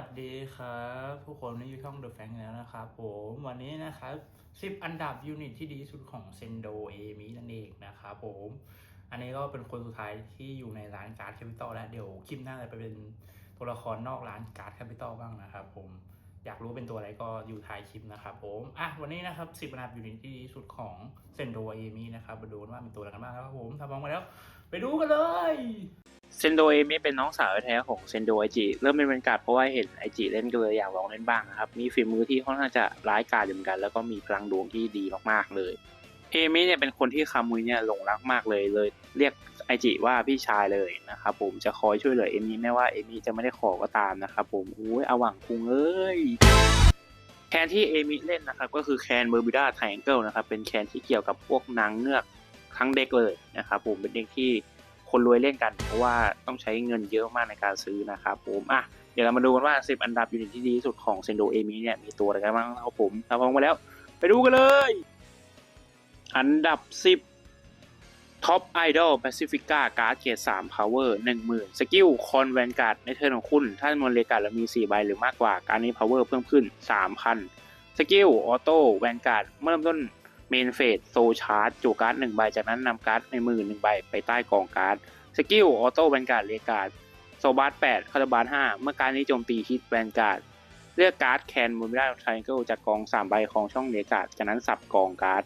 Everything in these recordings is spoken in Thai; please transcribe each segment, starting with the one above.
วัสดีครับทุกคนนี่อยู่ช่อง The Frank แล้วนะครับผมวันนี้นะครับ 10 อันดับยูนิตที่ดีสุดของเซนโดเอมินั่นเองนะครับผม อันนี้ก็เป็นคนสุดท้ายที่อยู่ในร้านการ์ดแคปิตอลแล้วเดี๋ยวคลิปหน้าจะไปเป็นตัวละครนอกร้านการ์ดแคปิตอลบ้างนะครับผมอยากรู้เป็นตัวอะไรก็อยู่ท้ายคลิปนะครับผมอะวันนี้นะครับ10อันดับยูนิตที่ดีสุดของเซนโดเอมินะครับมาดูกันว่ามีตัวอะไรกันบ้างครับผมถ้าพร้อมกันแล้ว ไปดูกันเลย เซนโดเอมิเป็นน้องสาวแท้ของเซนโดไอจิเริ่มเป็นบรรยากาศเพราะว่าเห็นไอจิเล่นก็เลยอยากลองเล่นบ้างนะครับ มีฝีมือที่ค่อนข้างจะร้ายกาจเหมือนกัน แล้วก็มีพลังดวงที่ดีมากๆเลย เอมิเนี่ยเป็นคนที่คามุยเนี่ยหลงรักมากเลยเลย เรียกไอจิว่าพี่ชายเลยนะครับผมจะคอยช่วยเหลือเอมิไม่ว่าเอมิจะไม่ได้ขอก็ตามนะครับผมอุ้ยอวังคุงเอ้ยแคนที่เอมิเล่นนะครับก็คือแคนเบอร์บิด้าไทแองเกิลนะครับเป็นแคนที่เกี่ยวกับพวกนางเงือกทั้งเด็กเลยนะครับผมเป็นเด็กที่ คนรวยเล่นกัน เพราะว่าต้องใช้เงินเยอะมากในการซื้อนะครับผมอะเดี๋ยวเรามาดูกันว่า 10 อันดับยูนิตที่ดีที่สุดของเซนโดเอมิเนี่ยมีตัวอะไรกันบ้างครับผมถ้าพร้อมมาแล้ว ไปดูกันเลย อันดับ 10 Top Idol Pacifica การ์ดเกรด3 Power 10,000 สกิลคอนแวนการ์ดในเทิร์นของคุณ ถ้าจำนวนเลการ์ดเรามี 4 ใบหรือมากกว่าการนี้ Power เพิ่มขึ้น 3,000 สกิลออโต้แวนการ์ดเมื่อเริ่มต้น เมนเฟสโซชาร์จจูการ์ดหนึ่งใบจากนั้นนำการ์ดในมือหนึ่งใบไปใต้กองการ์ดสกิลออโต้แวนการ์ดเรียกการ์ดโซบาร์แปดคาร์บาร์ห้าเมื่อการนี้โจมตีฮิตแวนการ์ดเลือกการ์ดแคนมูมิด้าไทรเกิลจากกอง3ใบของช่องเรียกการ์ดจากนั้นสับกองการ์ด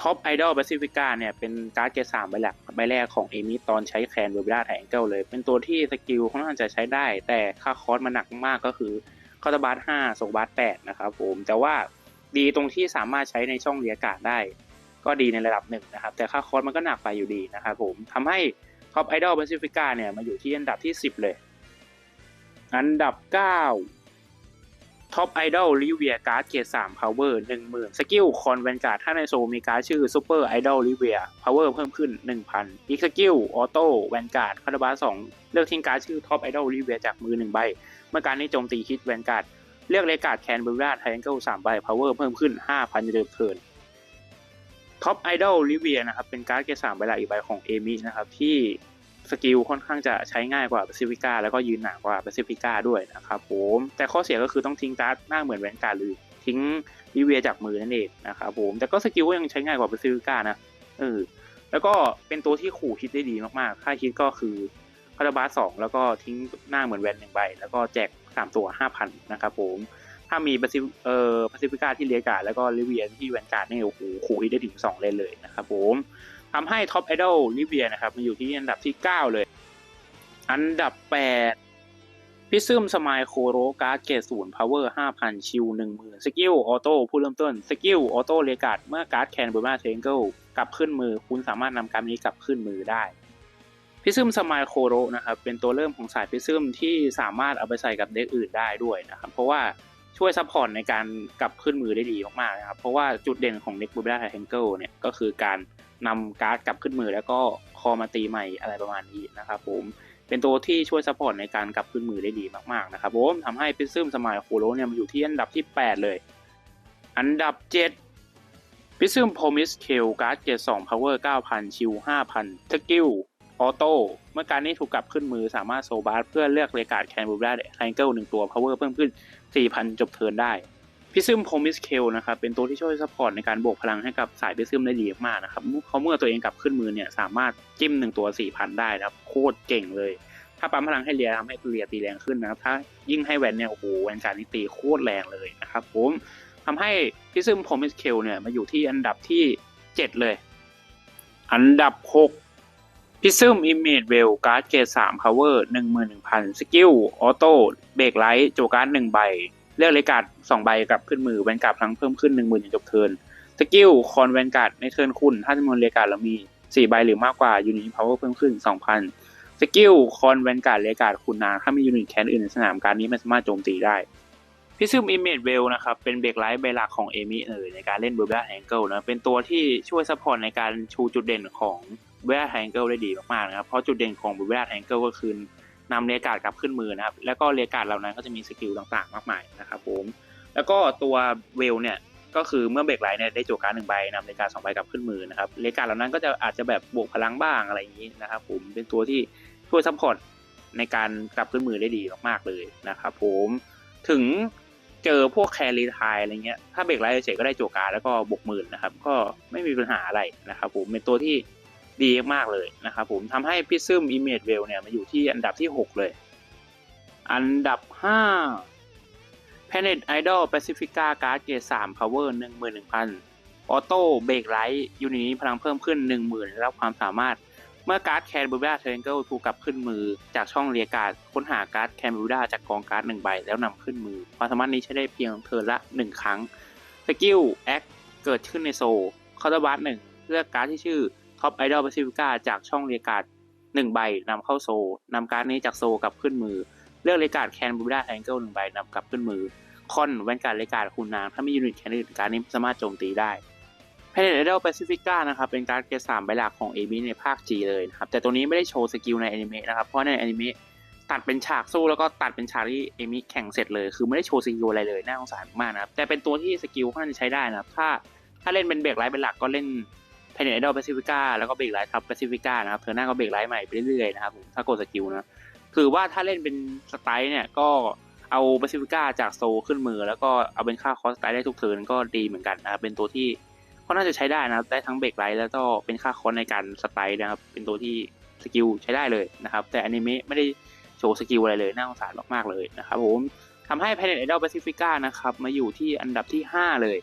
ท็อปไอดอลแปซิฟิก้าเนี่ยเป็นการ์ดเกรดสามใบหลักใบแรกของเอมิตอนใช้แคนมูมิด้าไทรเกิลเลย เป็นตัวที่สกิลค่อนข้างจะใช้ได้ แต่ค่าคอสมันหนักมากก็คือคาร์บาร์ห้าโซบาร์แปดนะครับผมแต่ว่า ดีตรงที่สามารถใช้ในช่องเรียกการได้ ก็ดีในระดับหนึ่งนะครับ แต่ค่าคอร์สมันก็หนักไปอยู่ดีนะครับผมทำให้ท็อปไอดอล p ป c ฟิกาเนี่ยมาอยู่ที่อันดับที่ 10 เลย อันดับ 9 ท็อปไอดอลลิเวียการ์ดเกียร์3 power 10,000สกิลคอนแวนการ์ดถ้าในโซมีการ์ดชื่อ super idol ลิเวีย power เพิ่มขึ้น 1,000 อีกสกิลออโต้แวนการ์ดคาร์บา2เลือกทิ้งการ์ดชื่อท็อปไอดอลลิเวียจากมือ1ใบ เมื่อการนี้โจมตีฮิตแวนการ์ด เลือกเลกาดแคนเบอร์ราไทแองเกิล3ใบ power เพิ่มขึ้น 5,000จะเดิมเทิร์นท็อปไอดอลลิเวียนะครับเป็นการ์ดเกรดสามใบหลักอีกใบของเอมินะครับที่สกิลค่อนข้างจะใช้ง่ายกว่าแปซิฟิก้าแล้วก็ยืนหนากว่าแปซิฟิก้าด้วยนะครับผมแต่ข้อเสียก็คือต้องทิ้งการ์ดหน้าเหมือนแวนการ์ดหรือทิ้งลิเวียจากมือนั่นเองนะครับผมแต่ก็สกิลก็ยังใช้ง่ายกว่าแปซิฟิก้านะเออแล้วก็เป็นตัวที่ขู่ฮิตได้ดีมากๆ ค่าฮิตก็คือคาราบาสสองแล้วก็ทิ้งหน้าเหมือนแวนหนึ่งใบ แล้วก็แจก สามตัวห้าพันนะครับผม ถ้ามีปซิเอ่อปซิฟิก้าที่เลียกาแล้วก็ลิเวียที่แวนการ์ดนี่โอ้โหขู่ได้ถึง2เลนเลยนะครับผมทำให้ท็อปไอดอลลิเวียนะครับมาอยู่ที่อันดับที่9เลย อันดับ8พิซึมสมายโคโรการ์ดเกตศูนย์พาวเวอร์ห้าพันชิวหนึ่งหมื่นสกิลออโต้ผู้เริ่มต้นสกิลออโต้เลียกาดเมื่อการ์ดแคนเบอร์มาเทงเกิลกลับขึ้นมือ คุณสามารถนำการนี้กลับขึ้นมือได้ พิซึมสมายโคโรนะครับเป็นตัวเริ่มของสายพิซึมที่สามารถเอาไปใส่กับเด็กอื่นได้ด้วยนะครับเพราะว่าช่วยซัพพอร์ตในการกลับขึ้นมือได้ดีมากๆนะครับเพราะว่าจุดเด่นของเด็กบูบิด้าไทเทนเกิลเนี่ยก็คือการนำการ์ดกลับขึ้นมือแล้วก็คอมาตีใหม่อะไรประมาณนี้นะครับผมเป็นตัวที่ช่วยซัพพอร์ตในการกลับขึ้นมือได้ดีมากๆนะครับผมทำให้พิซึมสมายโคโรเนี่ยมาอยู่ที่อันดับที่ 8 เลย อันดับ 7พิซึมโพมิสเคลการ์ดเกต2 power 9,000 ชิว5,000สกิล ออโต้เมื่อการนี้ถูกกลับขึ้นมือสามารถโซบาร์เพื่อเลือกเรกาดแคนบูราไทเกิลหนึ่งตัว power เพิ่มขึ้น 4,000 จบเทิร์นได้พิซึมโพมิสเคลนะครับเป็นตัวที่ช่วยซัพพอร์ตในการบวกพลังให้กับสายพิซึมได้ดีมากนะครับเขาเมื่อตัวเองกลับขึ้นมือเนี่ยสามารถจิ้มหนึ่งตัว 4,000 ได้นะครับโคตรเก่งเลย ถ้าปั๊มพลังให้เรียทำให้เรียตีแรงขึ้นนะครับถ้ายิ่งให้แวนเนี่ยโอ้โหแวนการนี่ตีโคตรแรงเลยนะครับผมทำให้พิซึมโพมิสเคลเนี่ยมาอยู่ที่อันดับที่ 7 เลย อันดับ 6 พิซึมอิมเมจเวลการ์ดเกต3 power 11,000สกิลออโต้เบรกไลท์โจการ์ด1ใบ เลือกเลกาด2ใบกับขึ้นมือแวนการ์ดพลังเพิ่มขึ้น10,000อย่างจบเทิร์นสกิลคอนแวนการ์ดในเทิร์นคุณ ถ้าจำนวนเลกาดเรามี4ใบหรือมากกว่ายูนิตพาวเวอร์เพิ่มขึ้น2,000สกิลคอนแวนการ์ดเลกาดคุณนานถ้ามียูนิตแคนอื่นในสนามการนี้ไม่สามารถโจมตีได้พิซึมอิมเมจเวลนะครับเป็นเบรกไลท์ใบหลักของเอมิเลยในการเล่นเบอร์เบ้าแฮงเกิลนะเป็นตัวที่ช่วยซัพพอร์ตในการชูจุดเด่นของ เบอร์บ้าแฮงเกิลได้ดีมากๆนะครับ เพราะจุดเด่นของเบอร์บ้าแฮงเกิลก็คือนำเรียกาดกลับขึ้นมือนะครับ แล้วก็เรียกาดเหล่านั้นก็จะมีสกิลต่างๆ มากมายนะครับผมแล้วก็ตัวเวลเนี่ยก็คือเมื่อเบรกไลเนี่ยได้โจการหนึ่งใบนำเรียกาดสองใบกลับขึ้นมือนะครับเรียกาดเหล่านั้นก็จะอาจจะแบบบวกพลังบ้างอะไรอย่างนี้นะครับผมเป็นตัวที่ช่วยซัพพอร์ตในการกลับขึ้นมือได้ดีมากๆเลยนะครับผมถึงเจอพวกแครีไทายอะไรเงี้ย ถ้าเบรกไลท์เฉยก็ได้โจการแล้วก็บวกหมื่นนะครับ ก็ไม่มีปัญหาอะไรนะครับผม เป็นตัวที่ ดีมากเลยนะครับผมทำให้พิซึมอิมเมจเวลเนี่ยมาอยู่ที่อันดับที่ 6 เลย อันดับ 5 Planet Idol Pacifica Card เกรด3 Power 11,000 ออโต้เบรกไลท์ยูนิตนี้พลังเพิ่มขึ้น 10,000 ได้รับความสามารถเมื่อการ์ดแคนบูดาเทรนเกิลถูกกลับขึ้นมือจากช่องเรียการ์ดค้นหาการ์ดแคนบูดาจากกองการ์ดหนึ่งใบแล้วนำขึ้นมือความสามารถนี้ใช้ได้เพียงเทิร์นละ 1 ครั้ง สกิลแอคเกิดขึ้นในโซคาร์ดบัสหนึ่งเลือกการ์ดที่ชื่อ ท็อปไอดอล p ปซิฟิก้าจากช่องเรียกาดหนึ่งใบนำเข้าโซนำการ์ดนี้จากโซกลับขึ้นมือ เลือกเรียกาดแคนบูดาแทรนเกิลหนึ่งใบนำกลับขึ้นมือคอนแวนการ์ดเรียกาดคุณนางถ้ามียูนิตแคนอื่นการ์ดนี้สามารถโจมตีได้ p a n e t Idol Pacifica นะครับเป็นการ์ดเกรดสามใบหลักของ a อ i ในภาค G เลยนะครับแต่ตัวนี้ไม่ได้โชว์สกิลในอนิเมะนะครับเพราะในอนิเมะตัดเป็นฉากสู้แล้วก็ตัดเป็นฉากที่เอมิแข่งเสร็จเลยคือไม่ได้โชว์สกิลอะไรเลยน่าสงสารมากนะครับแต่เป็นตัวที่สกิลค่อนข้างจะใช้ได้นะครับถ้าถ้าเล่นเป็นเบรกไลท์เป็นหลักก็เล่น p a n e t Idol Pacifica แล้วก็เบรกไลท์ทับ Pacifica นะครับเธอหน้าก็เบรกไลท์ใหม่ไปเรื่อยๆนะครับผมถ้ากดสกิลนะคือว่าถ้าเล่นเป็นสไตล์เนี่ยก็เอา Pacifica จากโซขึ้นมือ แล้วก็เอาเป็นค่าคอสไตล์ได้ทุกเทิร์นก็ดีเหมือนกันนะครับเป็นตัวที่เขาน่าจะใช้ได้นะครับได้ทั้งเบรกไลท์แล้วก็เป็นค่าคอนในการสไตล์นะครับเป็นตัวที่สกิลใช้ได้เลยนะครับแต่อนิเมะไม่ได้โชว์สกิลอะไรเลยน่าสงสารมากๆเลยนะครับผมทำให้ Planet Idol Pacifica นะครับมาอยู่ที่อันดับที่ 5 เลย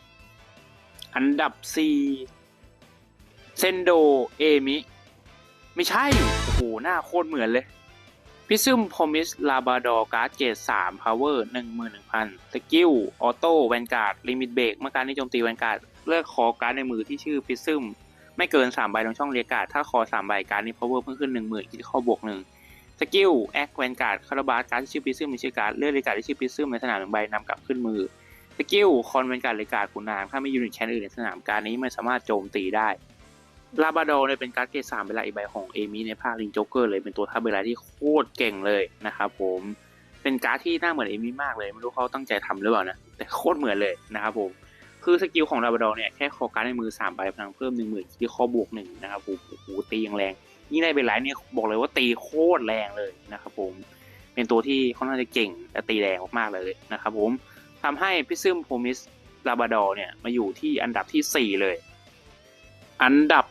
อันดับ 4 เซนโดเอมิ ไม่ใช่ โอ้โห หน้าโคตรเหมือนเลย พิซึมพอมิสลาบาดอร์การ์ดเกรด3 power 11,000สกิล ออโต้แวนการ์ด ลิมิตเบรกเมื่อการที่โจมตีแวนการ์ด เลือกคอการ์ดในมือที่ชื่อพิซึมไม่เกิน3ใบตรงช่องเรียกการ์ดถ้าคอ3ใบการ์ดนี้ power เพิ่มขึ้น10,000คิดข้อบวก1สกิลแอคแวนการ์ดคาราบาสการ์ดที่ชื่อพิซึมมีชื่อการ์ดเลือกเรียกการ์ดที่ชื่อพิซึมในสนามหนึ่งใบนำกลับขึ้นมือสกิลคอนแวนการ์ดเรียการ์ดคุณนางถ้าไม่ยูนิตแคนอื่นในสนามการ์ดนี้ไม่สามารถโจมตีได้ ลาบาดอร์เนี่ยเป็นการ์ดเกรดสามเป็นลายอีกใบของเอมิในภาคลิงโจ๊กเกอร์เลยเป็นตัวทับเบลาที่โคตรเก่งเลยนะครับผมเป็นการ์ดที่หน้าเหมือนเอมิมากเลยไม่รู้เขาตั้งใจทำหรือเปล่านะแต่โคตรเหมือนเลยนะครับผมคือสกิลของลาบาดอร์เนี่ยแค่คอการ์ดในมือ3ใบพลังเพิ่ม1 0,000ที่ข้อบวกหนึ่งนะครับผมโอ้โหตีอย่างแรงยิ่งได้เป็นไลท์เนี่ยบอกเลยว่าตีโคตรแรงเลยนะครับผมเป็นตัวที่ค่อนข้างจะเก่งและตีแรงมากๆเลยนะครับผมทำให้พิซึมโพมิสลาบาดอร์เนี่ยมาอยู่ที่อันดับที่ 4 เลย อันดับ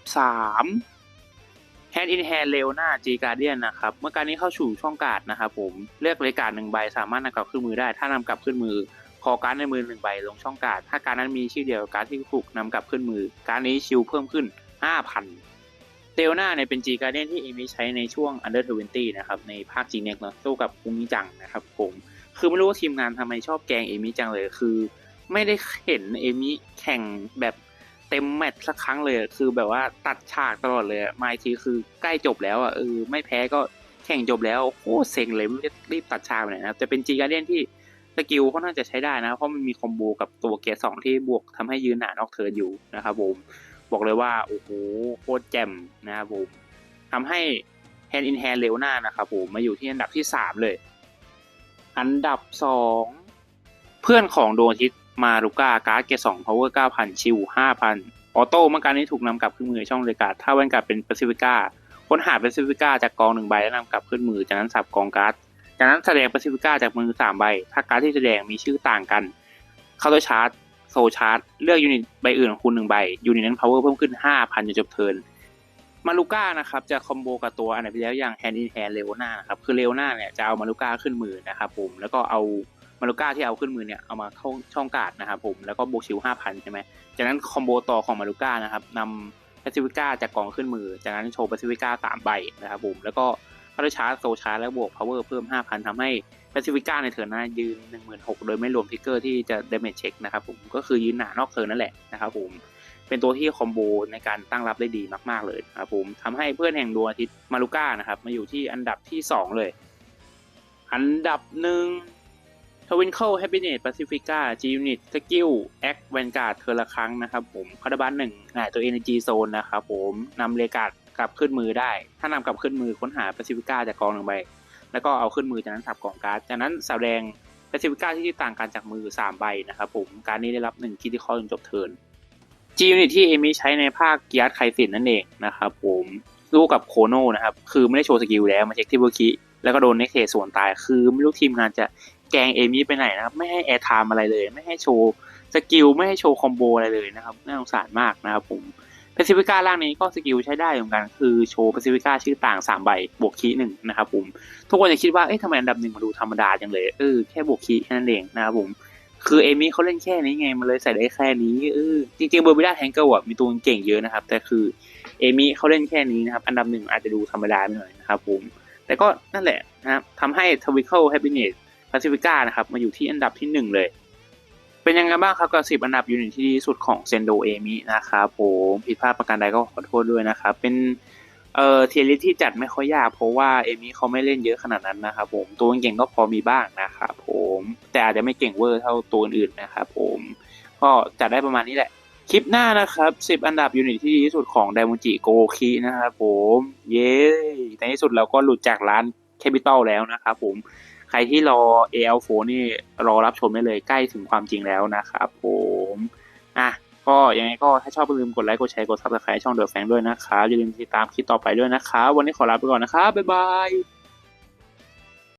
3 Hand in Hand เ e วหน้า G Guardian นะครับ เมื่อการนี้เข้าสู่ช่องการ์ดนะครับผม เลือกเลยการ์ดหนึ่งใบสามารถนำกลับขึ้นมือได้ ถ้านำกลับขึ้นมือขอการ์ดในมือหนึ่งใบลงช่องการ์ด ถ้าการ์ดนั้นมีชื่อเดียวกับการ์ดที่ถูกนำกลับขึ้นมือ การ์ดนี้ชิลเพิ่มขึ้น 5,000เตลหน้าเนี่ยเป็น G Guardian ที่เอมิใช้ในช่วง Under 20นะครับในภาค G n e x เนาะสู้กับอุมิจังนะครับผมคือไม่รู้ว่าทีมงานทำไมชอบแกงเอมิจังเลยคือ ไม่ได้เห็นเอมิแข่งแบบ เต็มแมตช์สักครั้งเลยคือแบบว่าตัดฉากตลอดเลยมาอีกทีคือใกล้จบแล้วอะเออไม่แพ้ก็แข่งจบแล้วโคตรเซ็งเลยไม่รู้จะรีบตัดฉากไปไหนนะครับแต่เป็นจีการเดียนที่สกิลค่อนข้างจะใช้ได้นะ เพราะมันมีคอมโบกับตัวเกียร์สองที่บวกทำให้ยืนหนานอกเทิร์นอยู่นะครับผมบอกเลยว่าโอ้โหโคตรแจ่มนะครับผมทำให้ Hand in Hand เร็วหน้านะครับผมมาอยู่ที่อันดับที่สามเลย อันดับสองเพื่อนของดวงอาทิตย์ มารุก้าการ์ดเกสอง power 9,000ชิล5,000ออโต้เมื่อการนี้ถูกนำกลับขึ้นมือช่องเรกาดถ้าแวนการ์ดเป็น Pacifica ค้นหา Pacifica จากกองหนึ่งใบแล้วนำกลับขึ้นมือจากนั้นสับกองการ์ดจากนั้นแสดง Pacifica จากมือสามใบ ถ้าการ์ดที่แสดงมีชื่อต่างกัน เข้าตัวชาร์จโซชาร์จเลือกยูนิตใบอื่นของคุณหนึ่งใบยูนิตนั้น power เพิ่มขึ้น5,000จนจบเทิร์นมาลูก้านะครับจะคอมโบกับตัวอันดับที่แล้วอย่าง Hand in Hand เลโอนาครับคือเลโอนาเนี่ยจะเอามาลูก้าขึ้นมือนะครับผมแล้วก็เอา มาลูก้าที่เอาขึ้นมือเนี่ยเอามาเข้าช่องกาดนะครับผมแล้วก็บวกชิว5,000ใช่ไหมจากนั้นคอมโบต่อของมาลูก้านะครับนำแปซิฟิก้าจากกองขึ้นมือ จากนั้นโชว์แปซิฟิก้าสามใบนะครับผมแล้วก็เข้าด้วยชาร์จโซชาร์จแล้วบวกพาวเวอร์เพิ่ม5,000ทำให้แปซิฟิก้าในเทิร์นหน้ายืน16,000โดยไม่รวมทิกเกอร์ที่จะเดเมจเช็คนะครับผมก็คือยืนหนานอกเทิร์นนั่นแหละนะครับผมเป็นตัวที่คอมโบในการตั้งรับได้ดีมากๆเลยนะครับผมทำให้เพื่อนแห่งดวงอาทิตย์มารุก้านะครับมาอยู่ที่อันดับที่ 2 เลย อันดับหนึ่ง ทวินเคิลแฮปปี้เนตแปซิฟิก้าจียูนิตสกิลแอคแวนการ์ดเทอร์ละครั้งนะครับผมคาร์ดบันหนึ่งหงายตัว Energy Zone นะครับผมนำเลกาดกลับขึ้นมือได้ ถ้านำกลับขึ้นมือค้นหาแปซิฟิก้าจากกองหนึ่งใบแล้วก็เอาขึ้นมือจากนั้นสับกล่องการ์ดจากนั้นแสดงแปซิฟิก้าที่ต่างกันจากมือ 3 ใบนะครับผมการนี้ได้รับ1คิดที่ข้อจนจบเทิร์น G Unit ที่เอมิใช้ในภาคเกียร์ไคสินนั่นเองนะครับผมสู้กับโคโนนะครับคือไม่ได้โชว์สกิลแล้วมาเช็คที่เบอร์คิแล้วก็โดนเนเทสส่วนตายคือไม่รู้ทีมงานจะ แกงเอมี่ไปไหนนะครับ ไม่ให้แอร์ไทม์อะไรเลย ไม่ให้โชว์สกิลไม่ให้โชว์คอมโบอะไรเลยนะครับน่าสงสารมากนะครับผมแพซิฟิก้าร่างนี้ก็สกิลใช้ได้เหมือนกัน คือโชว์แพซิฟิก้าชื่อต่าง 3 ใบบวกคีหนึ่งนะครับผมทุกคนจะคิดว่าเอ๊ะทำไมอันดับหนึ่งมาดูธรรมดาจังเลยเออแค่บวกคีแค่นั้นเองนะครับผมคือเอมี่เขาเล่นแค่นี้ไง มันเลยใส่ได้แค่นี้เออจริงๆเบอร์บิด้าแทงเกิลอะมีตัวเก่งเยอะนะครับ แต่คือเอมี่เขาเล่นแค่นี้นะครับ อันดับหนึ่งอาจจะดูธรรมดาไปหน่อยนะครับผม แต่ก็นั่นแหละนะครับทำให้ทวิ c a l Happiness Pacifica น ปซิฟิก้านะครับมาอยู่ที่อันดับที่หนึ่งเลย เป็นยังไงบ้างครับกับสิบอันดับยูนิตที่ดีที่สุดของเซนโดเอมินะครับผมผิดพลาดประการใดก็ขอโทษด้วยนะครับ เป็นเอ่อเทียริที่จัดไม่ค่อยยากเพราะว่าเอมิเขาไม่เล่นเยอะขนาดนั้นนะครับผมตัวเก่งก็พอมีบ้างนะครับผมแต่อาจจะไม่เก่งเวอร์เท่าตัวอื่นนะครับผมก็จัดได้ประมาณนี้แหละคลิปหน้านะครับ 10 อันดับยูนิตที่ดีที่สุดของไดมอนจิโกคินะครับผม เย้ในที่สุดเราก็หลุดจากร้านแคปิตอลแล้วนะครับผม ใครที่รอ AL4 นี่รอรับชมได้เลยใกล้ถึงความจริงแล้วนะครับผมอะก็ยังไงก็ถ้าชอบอย่าลืมกดไลค์กดแชร์กด subscribe ช่องเดอะแฟงด้วยนะครับอย่าลืมติดตามคลิปต่อไปด้วยนะครับวันนี้ขอลาไปก่อนนะครับบ๊ายบาย